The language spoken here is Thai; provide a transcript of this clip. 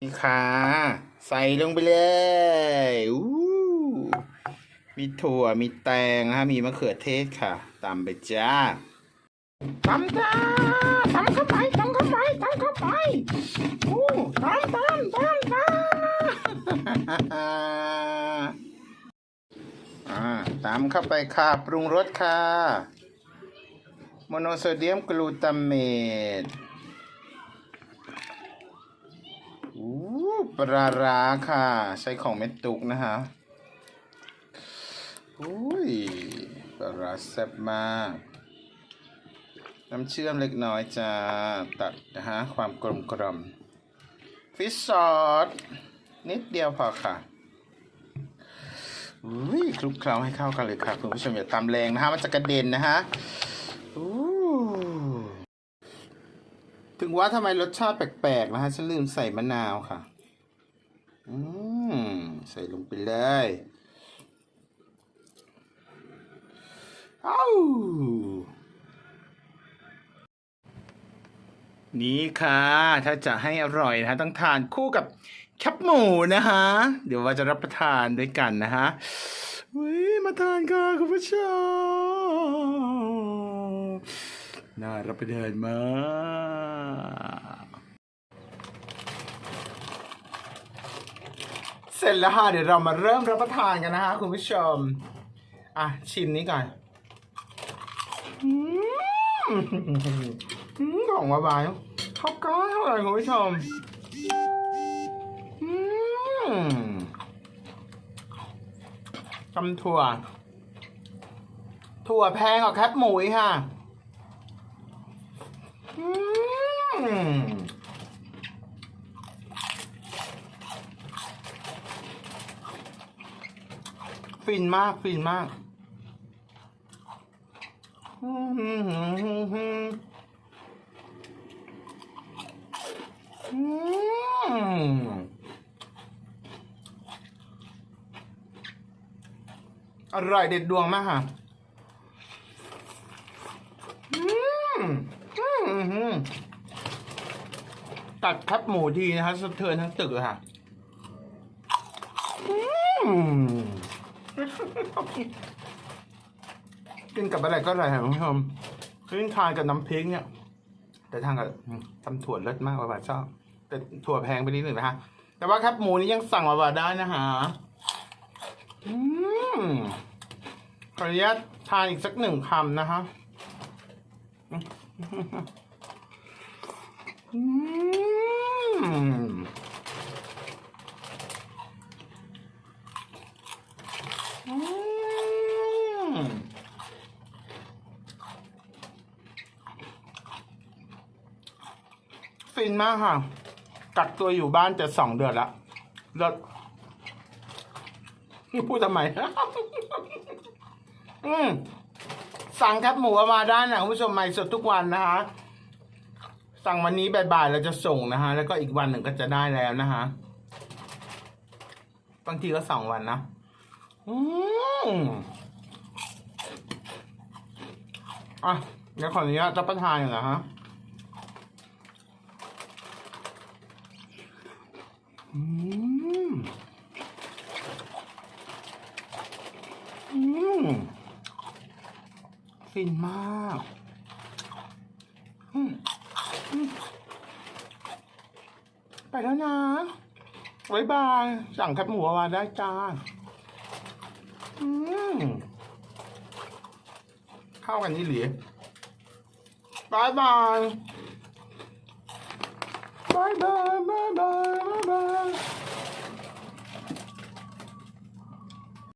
นี่ค่ะ ใส่ลงไปเลยมีถั่วมีแตงฮะมีมะเขือเทศค่ะ ตามไปจ้าตำจ้าตำเข้าไปตำเข้าไปตำเข้าไปโอ้ตำตำตำตำอ่าตามเข้าไปค่ะ ปรุงรสค่ะ โมโนโซเดียมกลูตาเมต อู้ปลาร้าค่ะ ใช้ของเม็ดตุกนะฮะอุ้ยปลาร้าแซ่บมาก น้ำเชื่อมเล็กน้อยจะตัดนะฮะความกลมกล่อมฟิชซอสนิดเดียวพอค่ะอุ้ยคลุกเคล้าให้เข้ากันเลยค่ะ คุณผู้ชมอย่าตำแรงนะฮะ มันจะกระเด็นนะฮะอู้ ถึงว่าทำไมรสชาติแปลกๆนะฮะ ฉันลืมใส่มะนาวค่ะ อืม ใส่ลงไปเลยอ้าวนี่ค่ะ ถ้าจะให้อร่อยนะฮะ ต้องทานคู่กับแคบหมูนะฮะ เดี๋ยวว่าจะรับประทานด้วยกันนะฮะวิมาทานค่ะคุณผู้ชมน่ารับประทานมาก เสร็จแล้วค่ะเดี๋ยวเรามาเริ่มรับประทานกันนะฮะคุณผู้ชม อะ ชิมนี้ก่อนอืมอืมของหวานๆเข้ากันเท่าไหร่คุณผู้ชมอืมตำถั่ว ถั่วแพงกว่าแคบหมูอีกค่ะอืม ฟินมากฟินมากอร่อยเด็ดดวงมากค่ะตัดแคบหมูดีนะคะสะเทือนทั้งตึกเลยค่ะ อืม กินกับอะไรก็อร่อยค่ะคุณผู้ชมขึ้นทานกับน้ำพริกเนี่ย แต่ทานกับทำถั่วเลิศมากว่าบาชอบ แต่ถั่วแพงไปนิดหนึ่งนะฮะ แต่ว่าครับหมูนี้ยังสั่งมาว่าได้นะฮะอืมขออนุญาตทานอีกสักหนึ่งคำนะฮะอืม อื มฟินมากค่ะ กักตัวอยู่บ้านจะสองเดือนละเลิศพูดทำไม อืมสั่งแคบหมูเอามาได้นะคุณผู้ชมใหม่สดทุกวันนะคะ สั่งวันนี้บ่ายๆเราจะส่งนะฮะแล้วก็อีกวันหนึ่งก็จะได้แล้วนะฮะบางทีก็สองวันนะ อืม อะเดี๋ยวขออนุญาตรับประทานหน่อยนะฮะอืมอืมฟินมากอืมอืมไปแล้วนะบ๊ายบาย สั่งแคบหมูเอามาได้จ้า อืม 看看你脸，拜拜，拜拜拜拜。